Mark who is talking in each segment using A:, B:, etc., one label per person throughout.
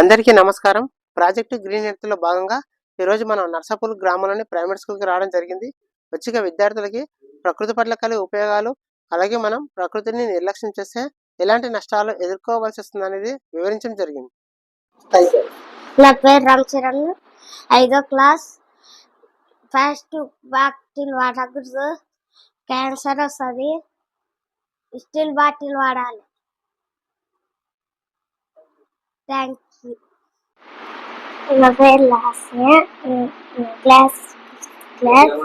A: అందరికీ నమస్కారం. Project green ఎర్త్లో భాగంగా ఈరోజు మనం నర్సాపూర్ గ్రామంలోని ప్రైమరీ స్కూల్కి రావడం జరిగింది. వచ్చిక విద్యార్థులకి ప్రకృతి పట్ల కలిగే ఉపయోగాలు అలాగే మనం ప్రకృతిని నిర్లక్ష్యం చేస్తే ఎలాంటి నష్టాలు ఎదుర్కోవాల్సి వస్తుంది అనేది వివరించడం జరిగింది.
B: నా పేరు రామ్ చరణ్. ఐదో క్లాస్ ఫస్ట్ బాటిల్ వాడకూడదు. క్యాన్సర్ వస్తుంది. స్టీల్ బాటిల్ వాడాలి. థ్యాంక్ యూ నా పేరు లాస్య క్లాస్ క్లాస్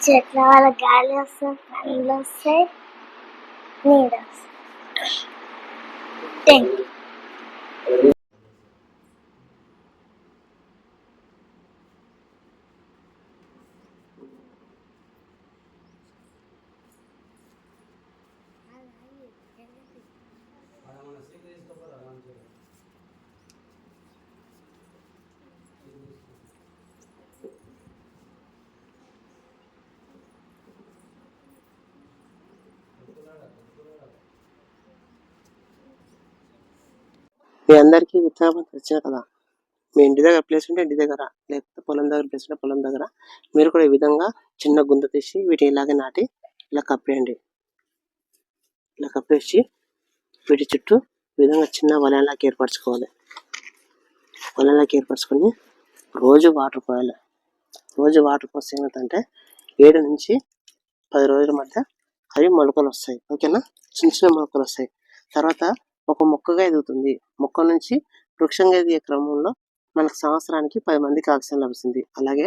B: చెట్ల వల్ల గాలి వస్తాయి పండ్లు వస్తాయి నీడ థ్యాంక్ యూ
A: మీ అందరికీ విత్తనం వచ్చిన కదా. మీ ఇంటి దగ్గర ప్లేస్ ఉంటే ఇంటి దగ్గర లేకపోతే పొలం దగ్గర ప్లేస్ ఉంటే పొలం దగ్గర. మీరు కూడా ఈ విధంగా చిన్న గుంత తీసి వీటిని ఇలాగే నాటి ఇలా కప్పేయండి. ఇలా కప్పేసి వీటి చుట్టూ ఈ విధంగా చిన్న వలయాలాగా ఏర్పరచుకోవాలి. వలయాలాగా ఏర్పరచుకొని రోజు వాటర్ పోయాలి. రోజు వాటర్ పోస్తే ఏంటంటే ఏడు నుంచి పది రోజుల మధ్య అవి మొలకలు వస్తాయి. ఓకేనా? చిన్న చిన్న మొలకలు వస్తాయి. తర్వాత ఒక మొక్కగా ఎదుగుతుంది. మొక్క నుంచి వృక్షంగా ఎదిగే క్రమంలో మనకు సంవత్సరానికి పది మందికి ఆక్సిజన్ లభిస్తుంది. అలాగే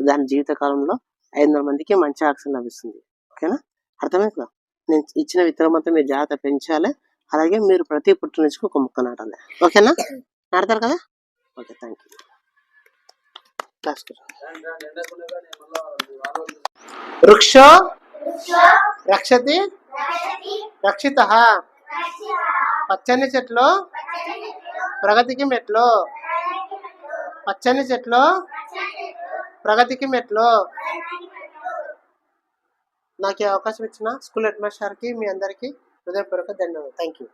A: దాని జీవిత కాలంలో ఐదు వందల మందికి మంచి ఆక్సిజన్ లభిస్తుంది. ఓకేనా? అర్థమైంది? నేను ఇచ్చిన విత్తనం అంతా మీరు జాగ్రత్త పెంచాలి. అలాగే మీరు ప్రతి పుట్టినరోజుకి ఒక మొక్క నాటాలి. ఓకేనా? నాడతారు కదా? Okay thank you. వృక్షో రక్షతి. రక్షిత. పచ్చని చెట్లు ప్రగతికి మెట్లు పచ్చని చెట్లు ప్రగతికి మెట్లు నాకు ఈ అవకాశం ఇచ్చిన స్కూల్ హెడ్ మాస్టర్కి మీ అందరికీ హృదయపూర్వక ధన్యవాదాలు. Thank you.